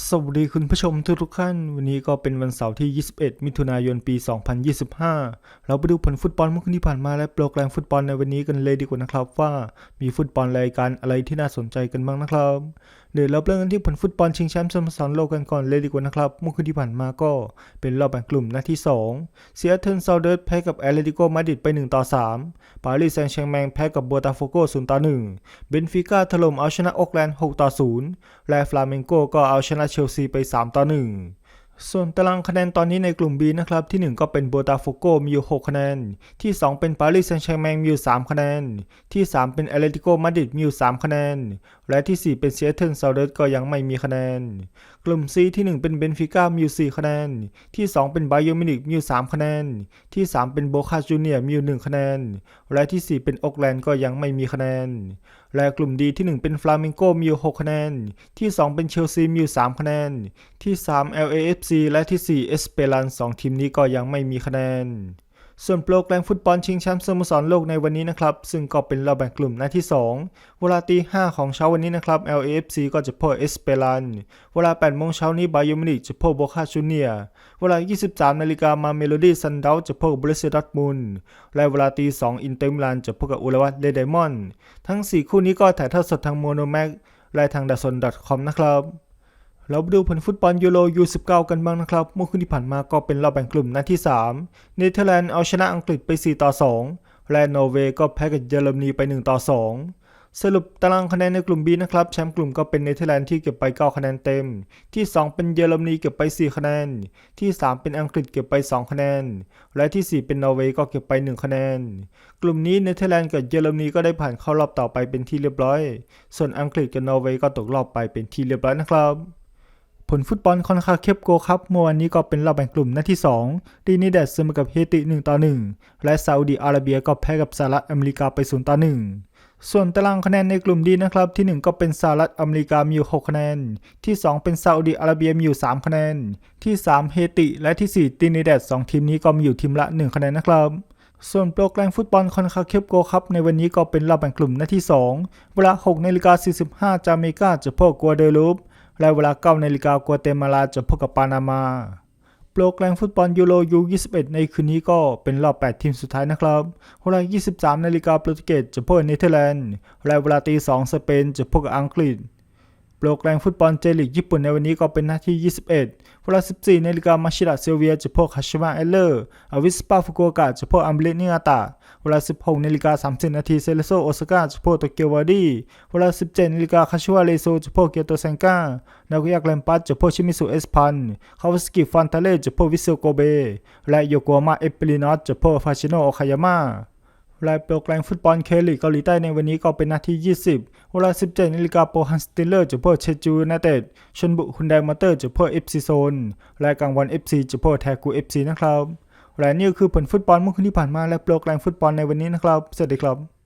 สวัสดีคุณผู้ชมทุกทุกท่าน วันนี้ก็เป็นวันเสาร์ที่ 21 มิถุนายน ปี 2025 เราไปดูผลฟุตบอลเมื่อคืนที่ผ่านมาและโปรแกรมฟุตบอลในวันนี้กันเลยดีกว่านะครับ ว่ามีฟุตบอลรายการอะไรที่น่าสนใจกันบ้างนะครับ เดี๋ยวเราเริ่มกันที่ผลฟุตบอลชิงแชมป์สโมสรโลกกันก่อนเลยดีกว่านะครับ เมื่อคืนที่ผ่านมาก็เป็นรอบแบ่งกลุ่มนัดที่2เซียเทิลซาเดอร์แพ้กับแอตเลติโกมาดริดไป1ต่อ3ปารีสแซงต์แชร์แมงแพ้กับโบตาโฟโก0ต่อ1เบนฟิก้าถล่มเอาชนะโอกแลนด์6ต่อ0และฟลาเมงโกก็เอาชนะเชลซีไป 3 ต่อ 1 ส่วนตารางคะแนนตอนนี้ในกลุ่ม B นะครับที่ 1 ก็เป็นโบตาโฟโกมีอยู่ 6 คะแนน ที่ 2 เป็นปารีสแซงต์แชร์แมงมีอยู่ 3 คะแนน ที่ 3 เป็นแอตเลติโกมาดริดมีอยู่ 3 คะแนน และที่ 4 เป็นเซียเทิลซาวเดอร์ก็ยังไม่มีคะแนน กลุ่ม C ที่ 1 เป็นเบนฟิก้ามีอยู่ 4 คะแนน ที่ 2 เป็นไบโอมินิกมีอยู่ 3 คะแนน ที่ 3 เป็นโบคาจูเนียมีอยู่ 1 คะแนน และที่ 4 เป็นโอกแลนด์ก็ยังไม่มีคะแนน และกลุ่มดีที่ 1 เป็นฟลาเมงโกมีอยู่6คะแนน ที่ 2 เป็นเชลซีมีอยู่3คะแนน ที่ 3 LAFC และที่ 4 เอสเปรัน2ทีมนี้ก็ยังไม่มีคะแนน ส่วนโปรแกรมฟุตบอลชิงแชมป์สโมสรโลกในวันนี้นะครับ ซึ่งก็เป็นรอบแบ่งกลุ่มนัดที่ 2 เวลาตี 5 ของเช้าวันนี้นะครับ LAFC ก็จะพบเอสเปรัน เวลา 8 โมงเช้านี้บาโยมินิกจะพบโบคาจูเนีย เวลา 23 นาฬิกามาเมโลดี้ซันดาวจะพบบริสดอร์ทมุนและเวลาตี 2 อินเตอร์มิลานจะพบกับอุลวัตเลดไดมอนทั้ง 4 คู่นี้ก็ถ่ายทอดสดทางโมโนแม็กและทางด a ซน .com นะครับ เราไปดูผลฟุตบอลยูโร U19 กันบ้างนะครับ เมื่อคืนที่ผ่านมาก็เป็นรอบแบ่งกลุ่มนัดที่ 3 เนเธอร์แลนด์เอาชนะอังกฤษไป 4 ต่อ 2 และนอร์เวย์ก็แพ้กับเยอรมนีไป 1 ต่อ 2 สรุปตารางคะแนนในกลุ่ม B นะครับ แชมป์กลุ่มก็เป็นเนเธอร์แลนด์ที่เก็บไป 9 คะแนนเต็ม ที่ 2 เป็นเยอรมนีเก็บไป 4 คะแนน ที่ 3 เป็นอังกฤษเก็บไป 2 คะแนน และที่ 4 เป็นนอร์เวย์ก็เก็บไป 1 คะแนน กลุ่มนี้เนเธอร์แลนด์กับเยอรมนีก็ได้ผ่านเข้ารอบต่อไปเป็นที่เรียบร้อย ส่วนอังกฤษกับนอร์เวย์ก็ตกรอบไปเป็นที่เรียบร้อยนะครับ ผลฟุตบอลคอนคาเคปโกครับ เมื่อวานนี้ก็เป็นรอบแบ่งกลุ่มนัดที่2ดีนิเดสเสมอกับเฮติ1ต่อ1และซาอุดีอาระเบียก็แพ้กับสหรัฐอเมริกาไป0ต่อ1ส่วนตารางคะแนนในกลุ่มดีนะครับ ที่ 1 ก็เป็นสหรัฐอเมริกามีอยู่ 6 คะแนน ที่ 2 เป็นซาอุดีอาระเบียมีอยู่ 3 คะแนน ที่ 3 เฮติ และที่ 4 ตินิเดส2ทีมนี้ก็มีอยู่ทีมละ 1 คะแนนนะครับ ส่วนโปรแกรมฟุตบอลคอนคาเคปโกครับในวันนี้ก็เป็นรอบแบ่งกลุ่มนัดที่ 2 เวลา6นาฬิกา45จาเมกาจะพบกัวเดลูป และเวลา9นาฬิกากัวเตมาลาจะพบกับปานามา โปรแกรมฟุตบอลยูโรยู21 ในคืนนี้ก็เป็นรอบ 8 ทีมสุดท้ายนะครับเวลา 23 นาฬิกาโปรตุเกสจะพบกับเนเธอร์แลนด์และเวลาตี2สเปนจะพบกับอังกฤษ โปรแกรมฟุตบอลเจลีกญี่ปุ่นในวันนี้ก็เป็นหน้าที่ 21เวลา 14นาฬิกามาชิดะเซลเวียจะพบคาชิมะเอเลอร์อวิสปาฟุกุโอกะจะพบอัมเบรนิอาตะเวลา 16นาฬิกา30นาทีเซเลโซโอซาก้าจะพบโตเกียววาร์ดี้เวลา 17นาฬิกาคาชิวะเรโซจะพบเกียวโตเซงกานาโกย่าแกลมปัสจะพบชิมิสุเอสพันคาวาสกิฟันทาเลจะพบวิเซโกเบและโยโกฮาม่าเอปิลินอสจะพบฟาชิโนโอคายาม่า รายโปรแกรมฟุตบอลเคลีกเกาหลีใต้ในวันนี้ก็เป็นนาที 20 เวลา 17นาฬิกาโปรฮันสติลเลอร์จะพบเชจูนาเต็ดชนบุคุนไดมอเตอร์จะพบเอฟซีโซนรายกลางวันเอฟซีจะพบแทกูเอฟซีนะครับและนี่คือผลฟุตบอลเมื่อคืนที่ผ่านมาและโปรแกรมฟุตบอลในวันนี้นะครับ สวัสดีครับ